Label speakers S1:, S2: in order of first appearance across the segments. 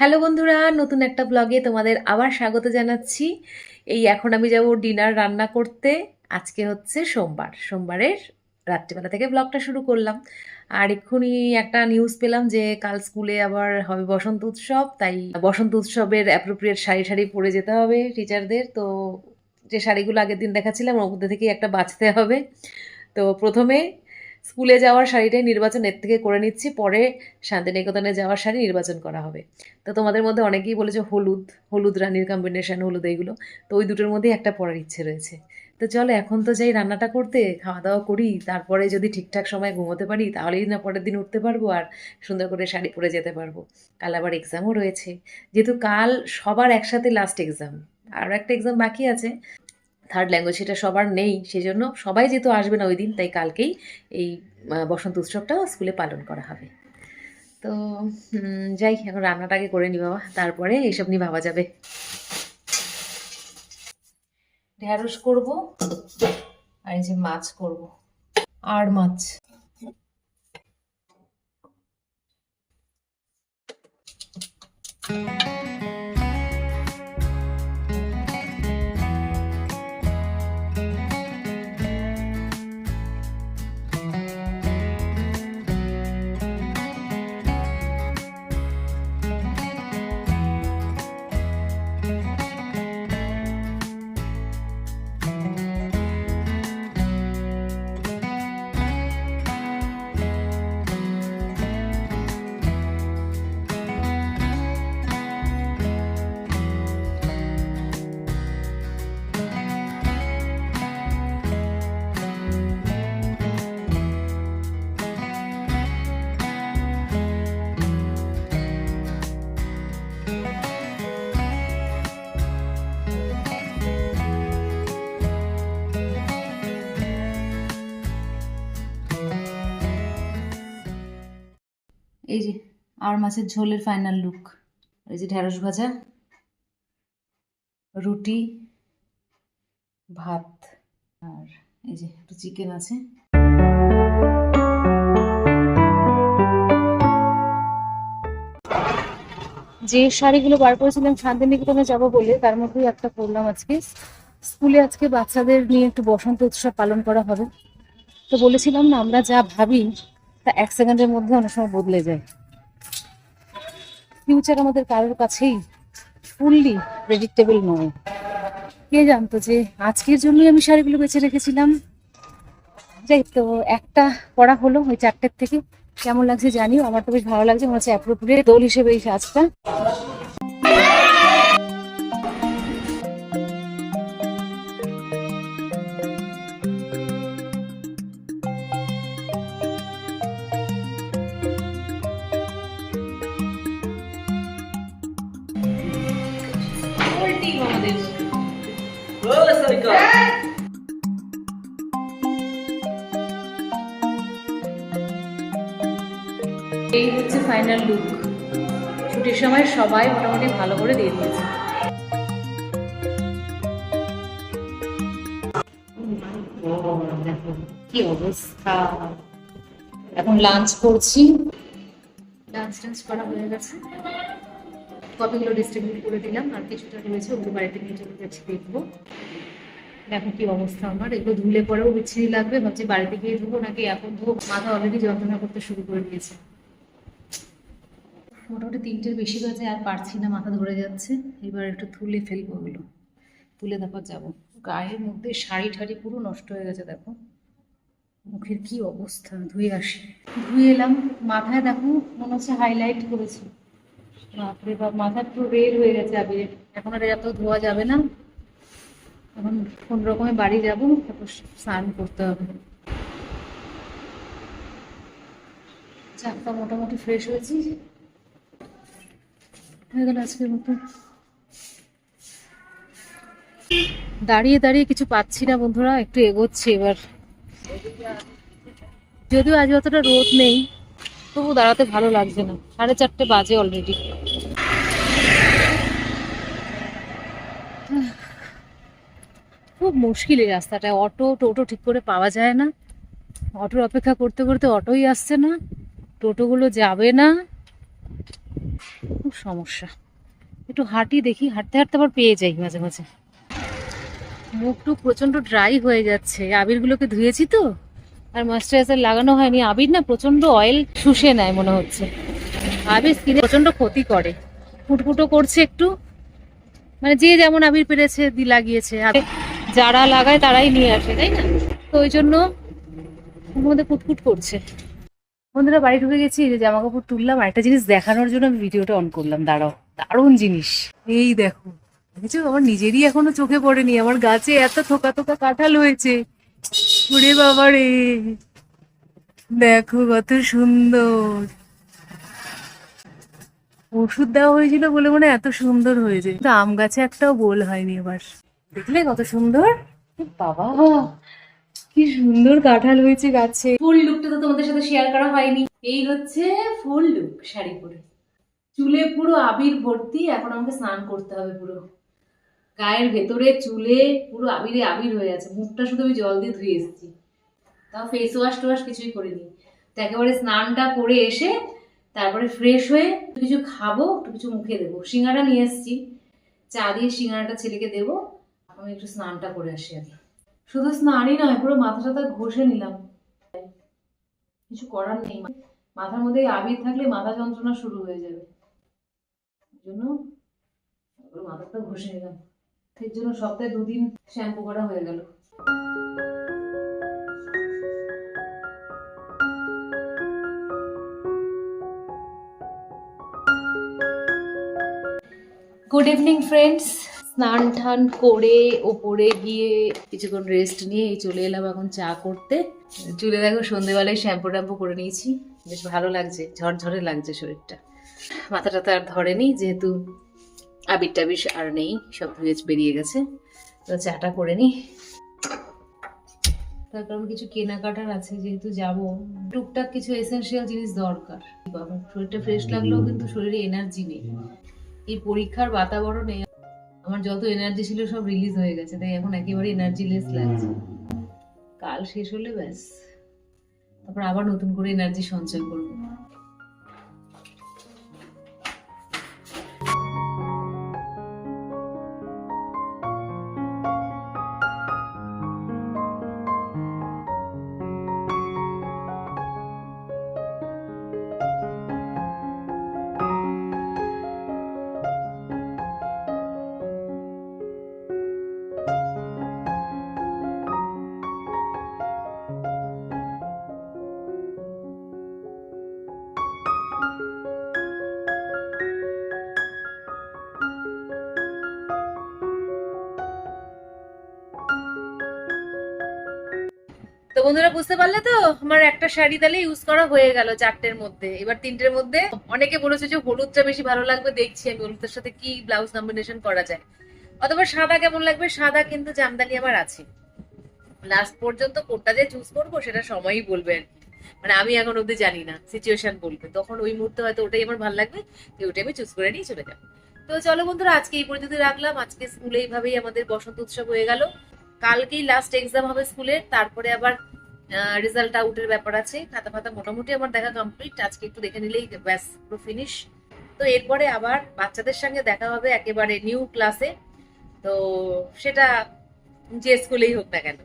S1: Hello বন্ধুরা, নতুন একটা ব্লগে তোমাদের আবার স্বাগত জানাচ্ছি। এই এখন আমি যাব ডিনার রান্না করতে। আজকে হচ্ছে সোমবার। সোমবারের রাত্রিবেলা থেকে ব্লগটা শুরু করলাম। আর এক্ষুনি একটা নিউজ পেলাম যে কাল স্কুলে আবার হবে বসন্ত উৎসব, তাই বসন্ত উৎসবের অ্যাপ্রোপ্রিয়েট শাড়ি শাড়ি পরে যেতে হবে টিচারদের তো যে শাড়িগুলো আগের দিন দেখাচ্ছিলাম, ওর মধ্যে থেকেই একটা বাঁচতে হবে। তো প্রথমে স্কুলে যাওয়ার শাড়িটাই নির্বাচন এর থেকে করে নিচ্ছি, পরে শান্তিনিকেতনে যাওয়ার শাড়ি নির্বাচন করা হবে। তো তোমাদের মধ্যে অনেকেই বলেছে হলুদ হলুদ রানীর কম্বিনেশন হলুদ এইগুলো। তো ওই দুটোর মধ্যেই একটা পরার ইচ্ছে রয়েছে। তো চলো, এখন তো যাই রান্নাটা করতে খাওয়া দাওয়া করি, তারপরে যদি ঠিকঠাক সময় ঘুমোতে পারি, তাহলেই না পরের দিন উঠতে পারব আর সুন্দর করে শাড়ি পরে যেতে পারব। কাল আবার এক্সামও রয়েছে। যেহেতু কাল সবার একসাথে লাস্ট এক্সাম আরও একটা এক্সাম বাকি আছে। থার্ড ল্যাঙ্গুয়েজ সেটা সবার নেই, সেজন্য সবাই যেহেতু আসবে না ওই দিন তাই কালকেই এই বসন্ত উৎসবটা স্কুলে পালন করা হবে। তো যাই, এখন রান্নাটাকে করে নি বাবা, তারপরে এইসব নিয়ে ভাবা যাবে। ঢ্যাঁড়স করব, আর এই যে মাছ করব, আর মাছ। এই যে, আর মাছের ঝোলের ফাইনাল লুক এই যে ঢ্যাঁড়স ভাজা, রুটি, ভাত, আর এই যে একটু চিকেন আছে। যে শাড়িগুলো বার করেছিলাম শান্তিনিকেতনে যাব বলে, তার মধ্যেই একটা পরলাম আজকে। স্কুলে আজকে বাচ্চাদের নিয়ে একটু বসন্ত উৎসব পালন করা হবে। তো বলেছিলাম না, আমরা যা ভাবি তা এক সেকেন্ডের মধ্যে অনেক সময় বদলে যায়। ফিউচার আমাদের কারোর কাছেই ফুললি প্রেডিক্টেবল নয়। কে জানতো যে আজকের জন্যই আমি শাড়িগুলো বেছে রেখেছিলাম? যাই তো একটা পড়া হলো ওই চারটের থেকে। কেমন লাগছে জানিও, আমার তো বেশ ভালো লাগছে। মনে হচ্ছে অ্যাপ্রোপ্রিয়েট দোল হিসেবে এই সাজটা। আমাদের? এই হচ্ছে ফাইনাল লুক ছুটির সময় সবাই মোটামুটি ভালো করে দিয়ে দিয়েছে। কি অবস্থা? এখন লাঞ্চ করছি। লাঞ্চ টাঞ্চ করা হয়ে গেছে। কতগুলো ডিস্ট্রিবিউট করে দিলাম, আর কিছুটা রয়েছে ওগুলো বাড়িতে নিয়ে চলে যাচ্ছি, দেখব। দেখো কি অবস্থা আমার, এগুলো ধুলে পরেও বিচ্ছিরি লাগবে, ভাবছি বাড়িতে গিয়ে ধুবো, নাকি এখন ধুবো? মাথা অলরেডি যন্ত্রণা করতে শুরু করে দিয়েছে। মোটামুটি তিনটের বেশি বাজে, আর পারছি না, মাথা ধরে যাচ্ছে। এবার একটু তুলে ফেলব ওগুলো। তুলে তারপর যাব। গায়ের মধ্যে শাড়ি ঠাড়ি পুরো নষ্ট হয়ে গেছে, দেখো। মুখের কি অবস্থা, ধুয়ে আসি। ধুয়ে এলাম। মাথায় দেখো, মনে হচ্ছে হাইলাইট করেছি। বাপরে বাপ, মাথা পুরো রেড হয়ে গেছে আবিরে এখন আর এত ধোয়া যাবে না। এখন কোন রকমে বাড়ি যাব, তারপর স্নান করতে হবে। চাপটা মোটামুটি ফ্রেশ হয়েছি। হয়ে গেল আজকের মতো। দাঁড়িয়ে দাঁড়িয়ে কিছু পাচ্ছি না বন্ধুরা, একটু এগোচ্ছি এবার। যদিও আজ অতটা রোদ নেই, তবু দাঁড়াতে ভালো লাগছে না। সাড়ে চারটে বাজে অলরেডি খুব মুশকিল এই রাস্তাটা। অটো, টোটো ঠিক করে পাওয়া যায় না। অটোর অপেক্ষা করতে করতে অটোই আসছে না। টোটোগুলো যাবে না। খুব সমস্যা। একটু হাঁটি দেখি, হাঁটতে হাঁটতে আবার পেয়ে যাই মাঝে মাঝে। মুখ প্রচণ্ড ড্রাই হয়ে যাচ্ছে। আবিরগুলোকে ধুয়েছি তো। আর ময়েশ্চারাইজার লাগানো হয়নি। আবির না প্রচণ্ড অয়েল শুষে নেয় মনে হচ্ছে। আবির স্কিনে প্রচণ্ড ক্ষতি করে। ফুটফুটো করছে একটু। মানে যে যেমন আবির পেরেছে, দি লাগিয়েছে। যারা লাগায় তারাই নিয়ে আসে, তাই না? তো ওই জন্য মধ্যে ফুটফুট করছে। বন্ধুরা, বাড়ি ঢুকে গেছি যে জামা কাপড় তুললাম, আর একটা জিনিস দেখানোর জন্য আমি ভিডিওটা অন করলাম, দাঁড়াও, দারুণ জিনিস। এই দেখো, দেখেছ? আমার নিজেরই এখনও চোখে পড়েনি, আমার গাছে এত থোকা থোকা কাঁঠাল হয়েছে। ওরে বাবা রে, দেখো কত সুন্দর। ওষুধ দেওয়া হয়েছিল বলে মনে এত সুন্দর হয়েছে, কিন্তু আম গাছে একটাও বোল হয়নি এবার। দেখলে কত সুন্দর? বাবা, কি সুন্দর কাঁঠাল হয়েছে গাছে। ফুল লুকটা তো তোমাদের সাথে শেয়ার করা হয়নি। এই হচ্ছে ফুল লুক শাড়ি পরে। চুলে পুরো আবির ভর্তি, এখন আমাকে স্নান করতে হবে পুরো। গায়ের ভেতরে চুলে পুরো আবিরে আবির হয়ে আছে। মুখটা শুধু আমি জল দিয়ে ধুয়ে এসেছি। তাও ফেস ওয়াশ টোয়াশ কিছুই করিনি। তো একেবারে স্নানটা করে এসে তারপরে ফ্রেশ হয়ে কিছু খাব, একটু কিছু মুখে দেবো। সিঙ্গারা নিয়ে এসেছি। চা দিয়ে সিঙ্গারাটা ছেলেকে দেবো। আমি একটু স্নানটা করে আসি আগে। শুধু স্নানই নয়, পুরো মাথা টাথা ঘষে নিলাম। কিছু করার নেই মাথার মধ্যে আবির থাকলে মাথা যন্ত্রণা শুরু হয়ে যাবে। জন্য পুরো মাথাটা ঘষে নিলাম। এর জন্য সপ্তাহে দুদিন শ্যাম্পু করা হয়ে গেল। গুড ইভিনিং ফ্রেন্ডস স্নান টান করে ওপরে গিয়ে কিছুক্ষণ রেস্ট নিয়ে এই চলে এলাম এখন চা করতে। চুলে দেখো সন্ধেবেলায় শ্যাম্পু ট্যাম্পু করে নিয়েছি। বেশ ভালো লাগছে, ঝরঝরে লাগছে শরীরটা। মাথাটা তো আর ধরেনি, যেহেতু আবির টাবির আর নেই, সব ধুয়ে বেরিয়ে গেছে। তো চাটা করে নিই। তার কারণ কিছু কেনাকাটার আছে, যেহেতু যাব। টুকটাক কিছু এসেনশিয়াল জিনিস দরকার। শরীরটা ফ্রেশ লাগলেও কিন্তু শরীরে এনার্জি নেই। এই পরীক্ষার বাতাবরণে আমার যত এনার্জি ছিল সব রিলিজ হয়ে গেছে তাই এখন একেবারে এনার্জিলেস লাগছে। কাল শেষ হলে ব্যাস। তারপর আবার নতুন করে এনার্জি সঞ্চয় করব। তো বন্ধুরা বুঝতে পারলে তো? আমার একটা শাড়ি তাহলে ইউজ করা হয়ে গেল চারটের মধ্যে। এবার তিনটের মধ্যে অনেকে বলেছে যে হলুদটা বেশি ভালো লাগবে, দেখছি আমি হলুদের সাথে কি ব্লাউজ কম্বিনেশন করা যায়। অথবা সাদা কেমন লাগবে? সাদা কিন্তু জামদানি আমার আছে। লাস্ট পর্যন্ত কোনটা যে চুজ করব সেটা সময়ই বলবে আর কি। মানে আমি এখন অব্দি জানি না সিচুয়েশন বলবে। তখন ওই মুহূর্তে হয়তো ওটাই আমার ভালো লাগবে তো ওটাই আমি চুজ করে নিয়ে চলে যাব। তো চলো বন্ধুরা, আজকে এই পর্যন্ত রাখলাম। আজকে স্কুলে এইভাবেই আমাদের বসন্ত উৎসব হয়ে গেল। কালকেই লাস্ট এক্সাম হবে স্কুলের তারপরে আবার রেজাল্ট আউটের ব্যাপার আছে খাতা ফাতা মোটামুটি আমার দেখা কমপ্লিট আজকে একটু দেখে নিলেই ব্যাস, পুরো ফিনিশ তো এরপরে আবার বাচ্চাদের সঙ্গে দেখা হবে একেবারে নিউ ক্লাসে তো সেটা যে স্কুলেই হোক না কেন।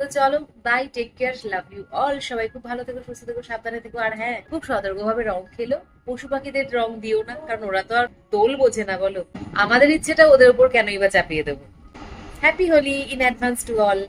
S1: তো চলো bye take care love you all সবাই খুব ভালো থেকো, সুস্থ থেকো, সাবধানে থেকো। আর হ্যাঁ খুব সতর্কভাবে রং খেলো। পশু পাখিদের রং দিও না, কারণ ওরা তো আর দোল বোঝে না, বলো। আমাদের ইচ্ছেটা ওদের উপর কেনই বা চাপিয়ে দেবো। Happy Holi in advance to all